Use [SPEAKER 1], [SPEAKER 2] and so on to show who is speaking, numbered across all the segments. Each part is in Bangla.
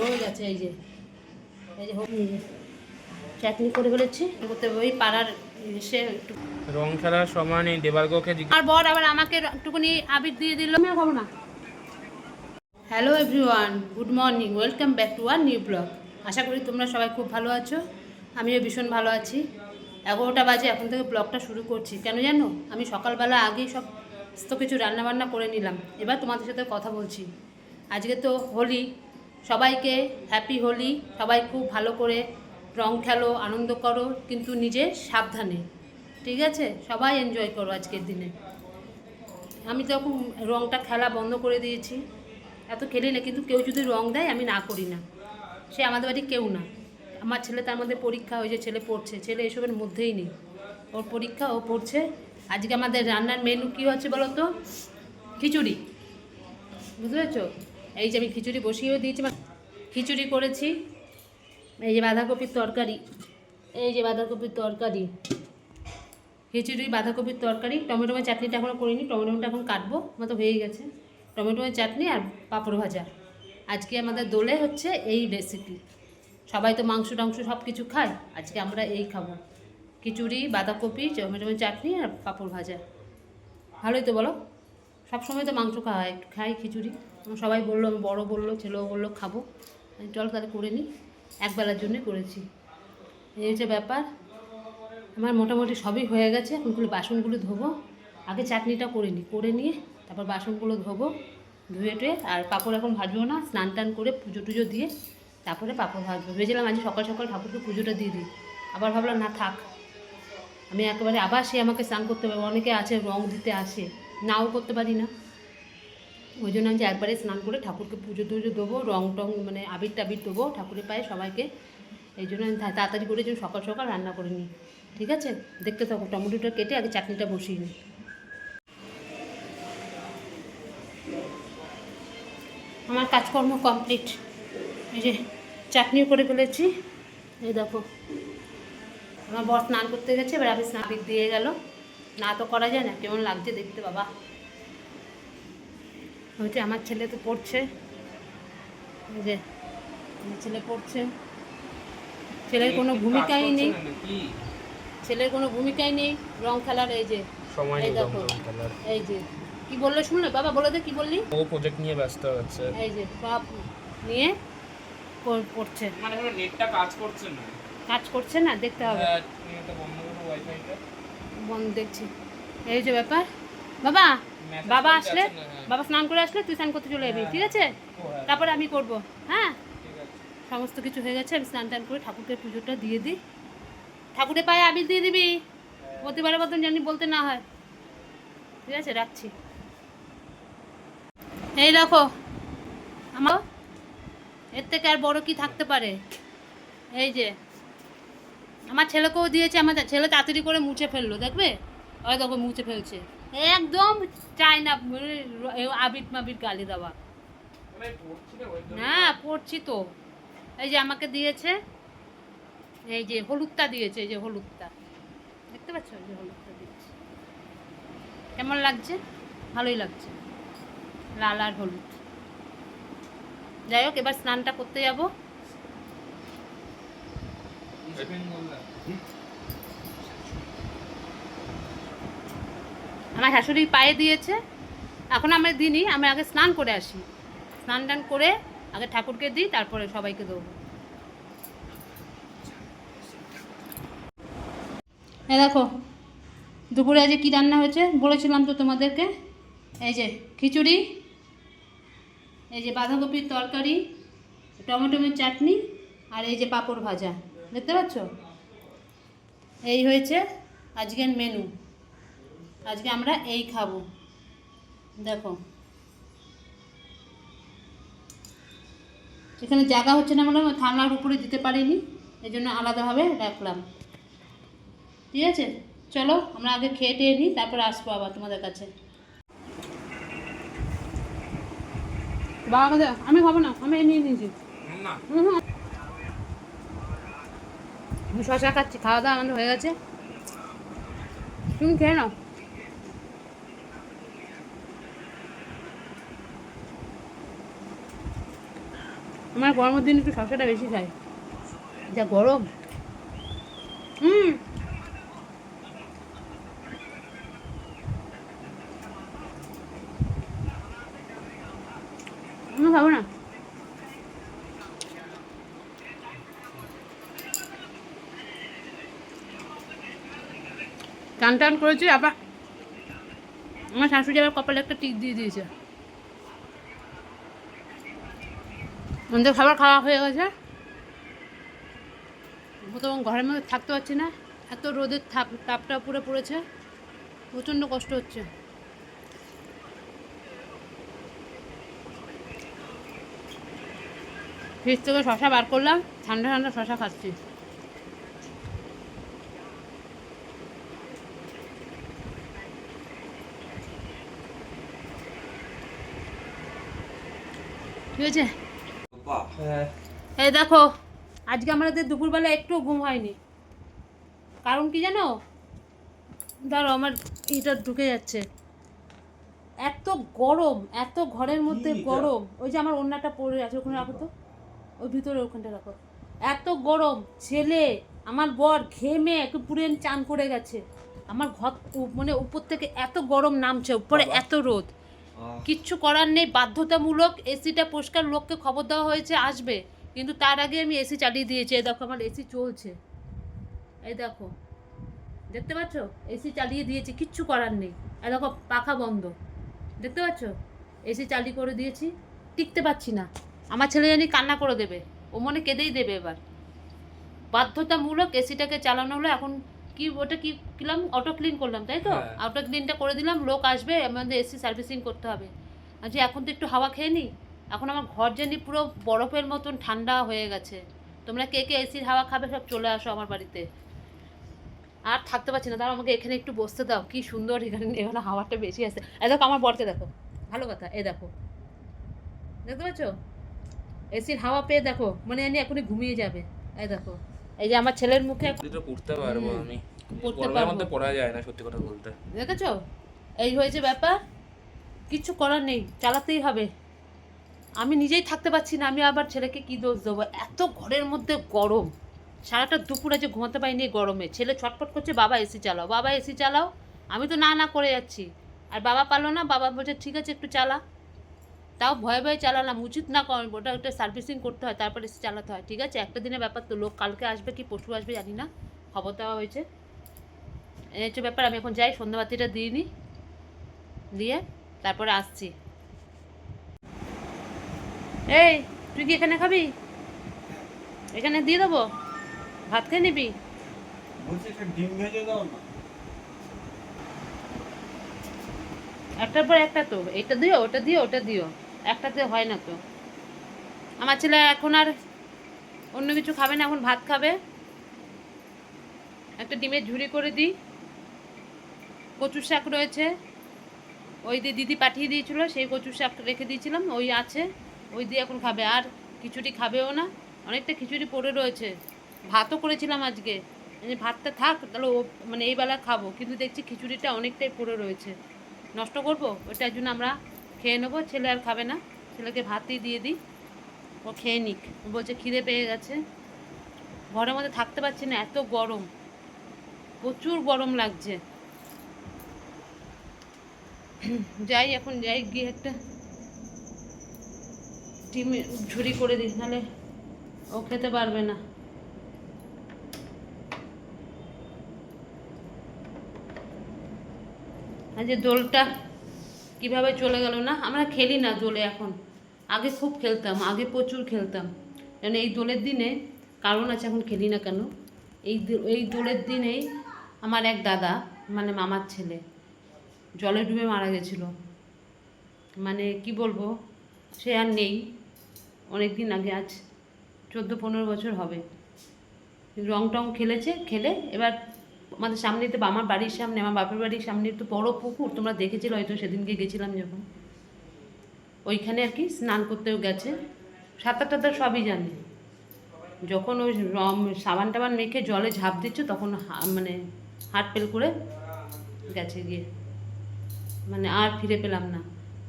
[SPEAKER 1] হয়ে গেছে এই যে। এই যে এই চাটনি করে ফেলেছি। করতে ওই পাড়ার এসে একটু।
[SPEAKER 2] রং খেলার সময় নেই দেবার্গকে
[SPEAKER 1] আর বর আবার আমাকে একটুখানি আবির দিয়ে দিল। আমিও খাব না? Hello everyone good morning welcome back to our new blog আশা করি তোমরা সবাই খুব ভালো আছো আমিও ভীষণ ভালো আছি। এগারোটা বাজে এখন থেকে ব্লগটা শুরু করছি। কেন জানো? আমি সকালবেলা আগেই সব তো কিছু রান্নাবান্না করে নিলাম। এবার তোমাদের সাথে কথা বলছি। আজকে তো হোলি সবাইকে হ্যাপি হোলি। সবাই খুব ভালো করে রং খেলো, আনন্দ করো, কিন্তু নিজে সাবধানে। ঠিক আছে? সবাই এনজয় করো আজকের দিনে। আমি তো এখন রংটা খেলা বন্ধ করে দিয়েছি। এত খেলি না কিন্তু কেউ যদি রং দেয়, আমি না করি না। সে আমাদের বাড়ি কেউ না। আমার ছেলে তার মধ্যে পরীক্ষা হয়েছে, ছেলে পড়ছে। ছেলে এসবের মধ্যেই নেই। ওর পরীক্ষা, ও পড়ছে। আজকে আমাদের রান্নার মেনু কী হচ্ছে বলো তো খিচুড়ি। বুঝতে পেরেছ? এই যে আমি খিচুড়ি বসিয়েও দিয়েছি খিচুড়ি করেছি। এই যে বাঁধাকপির তরকারি। এই যে বাঁধাকপির তরকারি। খিচুড়ি, বাঁধাকপির তরকারি, টমেটো চাটনিটা এখনও করিনি। টমেটোটা এখন কাটবো, আমার তো হয়ে গেছে। টমেটো চাটনি আর পাঁপড় ভাজা। আজকে আমাদের দোলে হচ্ছে এই রেসিপি সবাই তো মাংস টাংস সব কিছু খায়, আজকে আমরা এই খাব। খিচুড়ি, বাঁধাকপি, টমেটো চাটনি আর পাঁপড় ভাজা। ভালোই তো বলো। সব সময় তো মাংস খাওয়া, একটু খাই খিচুড়ি। সবাই বলল, আমি বড়ো বলল, ছেলেও বলল, খাব। আমি চল তাহলে করে নিই একবেলার জন্যই করেছি। এই হচ্ছে ব্যাপার। আমার মোটামুটি সবই হয়ে গেছে। এখন খালি বাসনগুলো ধোবো। আগে চাটনিটা করে নিই করে নিয়ে তারপর বাসনগুলো ধোবো, ধুয়ে টুয়ে আর পাঁপড় এখন ভাজবো না। স্নান টান করে পুজো টুজো দিয়ে তারপরে পাঁপড় ভাজবো। ভেবেছিলাম আজ সকাল সকাল ঠাকুরকে পুজোটা দিয়ে দিই। আবার ভাবলাম, না থাক। আমি একেবারে আবার সে আমাকে স্নান করতে পারব অনেকে আছে, রং দিতে আসে। নাও করতে পারি না। ওই জন্য আমি যে একবারে স্নান করে ঠাকুরকে পুজো টুজো দেবো, রং টং মানে আবির টাবির দেবো ঠাকুরের পায়ে সবাইকে। এই জন্য আমি তাড়াতাড়ি করে যেন সকাল সকাল রান্না করে নিই। ঠিক আছে? দেখতে থাকো, টমেটোটা কেটে আগে চাটনিটা বসিয়ে নিই। আমার কাজকর্ম কমপ্লিট। এই যে চাটনিও করে ফেলেছি। এই দেখো, আমার বর স্নান করতে গেছে, এবার আমি স্নান দিয়ে গেল। না তো করা যায় না কেমন লাগছে দেখতে বাবা? হচ্ছে আমার ছেলে তো পড়ছে। এই যে আমার ছেলে পড়ছে। ছেলের কোনো ভূমিকাই নেই। ছেলের কোনো ভূমিকাই নেই রং খেলার এই যে এই দেখো। এই যে কি বললে শুনলে? বাবা বলে দে কি বললি?
[SPEAKER 2] ও প্রজেক্ট নিয়ে ব্যস্ত আছে।
[SPEAKER 1] এই যে সব নিয়ে পড়ছে।
[SPEAKER 2] মানে নেটটা কাজ করছে না?
[SPEAKER 1] কাজ করছে না দেখতে হবে।
[SPEAKER 2] হ্যাঁ, বন্ধ করো ওয়াইফাইটা
[SPEAKER 1] বন্ধ দেখছি। এই যে ব্যাপার। বাবা বাবা আসলে
[SPEAKER 2] হ্যাঁ।
[SPEAKER 1] বাবা স্নান করে আসলে তুই স্নান করতে চলে যাবি
[SPEAKER 2] হ্যাঁ,
[SPEAKER 1] ঠিক আছে?
[SPEAKER 2] হ্যাঁ,
[SPEAKER 1] তারপরে আমি করব হ্যাঁ? সমস্ত কিছু হয়ে গেছে আমি স্নান টান করে ঠাকুরকে পুজোটা দিয়ে দিই। ঠাকুরের পায়ে আবির দিয়ে দিবি? প্রতিবারের মতন জানি বলতে না হয়। ঠিক আছে রাখছি। এই দেখো আমার এর থেকে আর বড় কি থাকতে পারে? এই যে আমার ছেলেকেও দিয়েছে, আমার ছেলে তাড়াতাড়ি করে মুছে ফেলল, দেখবে? ওই দেখো মুছে ফেলছে। একদম চাই না মানে আবির মাবির গালি দেওয়া। হ্যাঁ পড়ছি তো। এই যে আমাকে দিয়েছে, এই যে হলুদটা দিয়েছে, এই যে হলুদটা। দেখতে পাচ্ছ? এই যে হলুদটা দিয়েছে। কেমন লাগছে? ভালোই লাগছে। লাল আর হলুদ। যাই হোক, এবার স্নানটা করতে যাব। আমার শাশুড়ি পায়ে দিয়েছে। এখন আমরা দিনই আমি আগে স্নান করে আসি। স্নান টান করে আগে ঠাকুরকে দিই, তারপরে সবাইকে দেবো। হ্যাঁ দেখো, দুপুরে আজকে কী রান্না হয়েছে? বলেছিলাম তো তোমাদেরকে। এই যে খিচুড়ি, এই যে বাঁধাকপির তরকারি টমেটোমের চাটনি, আর এই যে পাঁপড় ভাজা। দেখতে পাচ্ছ? এই হয়েছে আজকের মেনু আজকে আমরা এই খাব। দেখো। এখানে জায়গা হচ্ছে না বলে আমি থালার উপরে দিতে পারিনি এই জন্য আলাদাভাবে রাখলাম। ঠিক আছে? চলো আমরা আগে খেয়ে টেয়ে নিই তারপর আসব আবার তোমাদের কাছে। বাবা আমি খাব না আমি নিয়ে নিয়েছি।
[SPEAKER 2] না।
[SPEAKER 1] হুম। শশা খাচ্ছি, খাওয়া দাওয়া আমাদের হয়ে গেছে। তুমি খেয়ে নাও। আমার গরমের দিন একটু শসাটা বেশি খাই। যা গরম হুম আমি খাব না টান টান করেছি আবার আমার শাশুড়ি আবার কপালে একটা টিক দিয়ে দিয়েছে। আমাদের খাবার খাওয়া হয়ে গেছে। তো ঘরের মধ্যে থাকতে পারছি না। এত রোদের তাপ তাপটা পুরো পড়েছে। প্রচণ্ড কষ্ট হচ্ছে। ফ্রিজ থেকে শশা বার করলাম, ঠান্ডা ঠান্ডা শশা খাচ্ছি। ঠিক আছে
[SPEAKER 2] হ্যাঁ।
[SPEAKER 1] এই দেখো আজকে আমাদের দুপুরবেলা একটু ঘুম হয়নি। কারণ কি জানো? ধরো আমার এটা ঢুকে যাচ্ছে। এত গরম এত ঘরের মধ্যে গরম। ওই যে আমার অন্যটা পড়ে আছে ওখানে রাখো তো। ওই ভিতরে ওখানটা রাখো। এত গরম ছেলে আমার বর ঘেমে একটু পুরে চান করে গেছে। আমার ঘর মানে উপর থেকে এত গরম নামছে উপরে এত রোদ। কিচ্ছু করার নেই, বাধ্যতামূলক এসিটা পরিষ্কার, লোককে খবর দেওয়া হয়েছে, আসবে। কিন্তু তার আগে আমি এসি চালিয়ে দিয়েছি। এই দেখো আমার এসি চলছে। এই দেখো। দেখতে পাচ্ছ? এসি চালিয়ে দিয়েছি, কিচ্ছু করার নেই। এই দেখো, পাখা বন্ধ। দেখতে পাচ্ছ? এসি চালিয়ে করে দিয়েছি। টিকতে পারছি না। আমার ছেলে জানি কান্না করে দেবে। ও মনে কেঁদেই দেবে এবার। বাধ্যতামূলক এসিটাকে চালানো হলো। এখন কি ওটা কি কিলাম? অটো ক্লিন করলাম তাই তো?
[SPEAKER 2] হ্যাঁ।
[SPEAKER 1] অটো ক্লিনটা করে দিলাম লোক আসবে আমাদের এসি সার্ভিসিং করতে হবে। আচ্ছা এখন তো একটু হাওয়া খেয়ে নিই এখন আমার ঘর জানি পুরো বরফের মতন ঠান্ডা হয়ে গেছে। তোমরা কে কে এসির হাওয়া খাবে সব চলে আসো আমার বাড়িতে। আর থাকতে পারছি না তাও আমাকে এখানে একটু বসতে দাও। কি সুন্দর এখানে এখানে হাওয়াটা বেশি আছে। এ দেখো আমার বরকে দেখো ভালো কথা এ দেখো। দেখতে পাচ্ছ? এসির হাওয়া পেয়ে দেখো মানে এখনই ঘুমিয়ে যাবে। এই দেখো। এই যে আমার ছেলের মুখে
[SPEAKER 2] দুটো পড়তে পারব আমি।
[SPEAKER 1] পড়তে পারব।
[SPEAKER 2] পড়া যায় না সত্যি কথা বলতে।
[SPEAKER 1] দেখেছ? এই হয়েছে ব্যাপার। কিচ্ছু করার নেই চালাতেই হবে। আমি নিজেই থাকতে পারছি না আমি আবার ছেলেকে কি দোষ দেবো? এত ঘরের মধ্যে গরম। সারাটা দুপুরে যে ঘুমাতে পারিনি গরমে। ছেলে ছটফট করছে বাবা এসি চালাও বাবা এসি চালাও। আমি তো না না করে যাচ্ছি। আর বাবা পারল না বাবা বলছে ঠিক আছে একটু চালা। তাও ভয়ে ভয়ে চালালাম উচিত না কর ওটা একটা সার্ভিসিং করতে হয় তারপরে এসে চালাতে হয় ঠিক আছে? একটা দিনের ব্যাপার তো লোক কালকে আসবে কি পশু আসবে জানি না খবর দেওয়া হয়েছে। এই হচ্ছে ব্যাপার আমি এখন যাই সন্ধ্যাবাতিটা দিয়ে নিই দিয়ে তারপরে আসছি। এই তুই কি এখানে খাবি? এখানে দিয়ে দেবো? ভাত খেয়ে নিবি? একটার পর একটা তো এটা দিও ওটা দিও ওটা দিও। একটাতে হয় না তো। আমার ছেলে এখন আর অন্য কিছু খাবে না, এখন ভাত খাবে। একটা ডিমের ঝুড়ি করে দিই। কচুর শাক রয়েছে। ওই দিয়ে দিদি পাঠিয়ে দিয়েছিল, সেই কচুর শাক রেখে দিয়েছিলাম, ওই আছে। ওই দিয়ে এখন খাবে, আর খিচুড়ি খাবেও না। অনেকটা খিচুড়ি পড়ে রয়েছে। ভাতও করেছিলাম আজকে। ভাতটা থাক, তাহলে ও মানে এইবেলা খাব। কিন্তু দেখছি খিচুড়িটা অনেকটাই পড়ে রয়েছে। নষ্ট করব? ওটার জন্য আমরা খেয়ে নেব, ছেলে আর খাবে না। ছেলেকে ভাতই দিয়ে দিই, ও খেয়ে নিক। বলছে, খিদে পেয়ে গেছে। ঘরের মধ্যে থাকতে পারছি না, এত গরম। প্রচুর গরম লাগছে। যাই, এখন যাই, গিয়ে একটা ডিম ঝুরি করে দিই, নাহলে ও খেতে পারবে না। যে দোলটা কীভাবে চলে গেল না? আমরা খেলি না দোলে এখন। আগে খুব খেলতাম, আগে প্রচুর খেলতাম। কারণ এই দোলের দিনে কারণ আছে এখন খেলি না কেন? এই এই দোলের দিনেই আমার এক দাদা মানে মামার ছেলে, জলে ডুবে মারা গেছিল। মানে কি বলব, সে আর নেই। অনেক দিন আগে আজ চোদ্দ পনেরো বছর হবে। রং টং খেলেছে, খেলে এবার আমাদের সামনে তো আমার বাড়ির সামনে, আমার বাপের বাড়ির সামনে একটু বড় পুকুর, তোমরা দেখেছিলে হয়তো সেদিনকে গেছিলাম যখন। ওইখানে আর কি স্নান করতেও গেছে। সাঁতার টাতার সবই জানে। যখন ওই রম, সাবান টাবান মেখে জলে ঝাঁপ দিচ্ছে, তখন মানে হাট পেল করে গেছে গিয়ে। মানে আর ফিরে পেলাম না।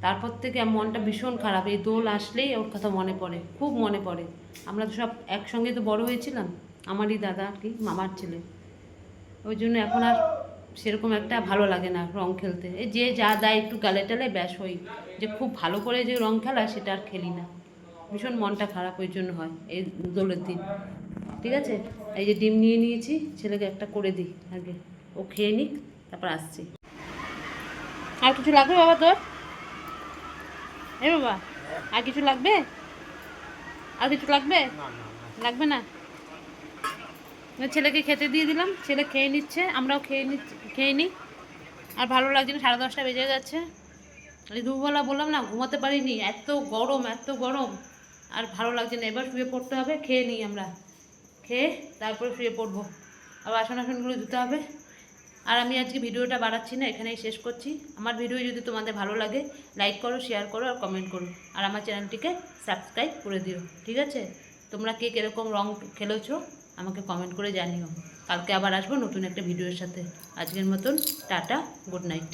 [SPEAKER 1] তারপর থেকে মনটা ভীষণ খারাপ। এই দোল আসলেই ওর কথা মনে পড়ে, খুব মনে পড়ে। আমরা তো সব একসঙ্গে তো বড় হয়েছিলাম। আমারই দাদা আর কি, মামার ছেলে। ওই জন্য এখন আর সেরকম একটা ভালো লাগে না রং খেলতে। এই যে যা দেয় একটু গালে টালে ব্যাস হই যে খুব ভালো করে যে রং খেলা সেটা আর খেলি না। ভীষণ মনটা খারাপ ওই জন্য হয় এই দোলের দিন। ঠিক আছে? এই যে ডিম নিয়ে নিয়েছি ছেলেকে একটা করে দিই আগে। ও খেয়ে নিক তারপর আসছি। আর কিছু লাগবে বাবা তোর? এ বাবা আর কিছু লাগবে? আর কিছু লাগবে? লাগবে না? ছেলেকে খেতে দিয়ে দিলাম, ছেলে খেয়ে নিচ্ছে, আমরাও খেয়ে নিচ্ছি, খেয়ে নিই। আর ভালো লাগছে না, সাড়ে দশটা বেজে এই দুপুরবেলা বললাম না, ঘুমাতে পারিনি, এত গরম এত গরম। আর ভালো লাগছে না, এবার শুয়ে পড়তে হবে, খেয়ে নিই আমরা। খেয়ে তারপরে শুয়ে পড়ব। আর আসন আসনগুলো ধুতে হবে। আর আমি আজকে ভিডিওটা বাড়াচ্ছি না, এখানেই শেষ করছি। আমার ভিডিও যদি তোমাদের ভালো লাগে লাইক করো শেয়ার করো আর কমেন্ট করো। আর আমার চ্যানেলটিকে সাবস্ক্রাইব করে দিও, ঠিক আছে? তোমরা কে কীরকম রং খেলেছো? আমাকে কমেন্ট করে জানিও। কালকে আবার আসব নতুন একটা ভিডিওর সাথে। আজকের মতন, টাটা গুড নাইট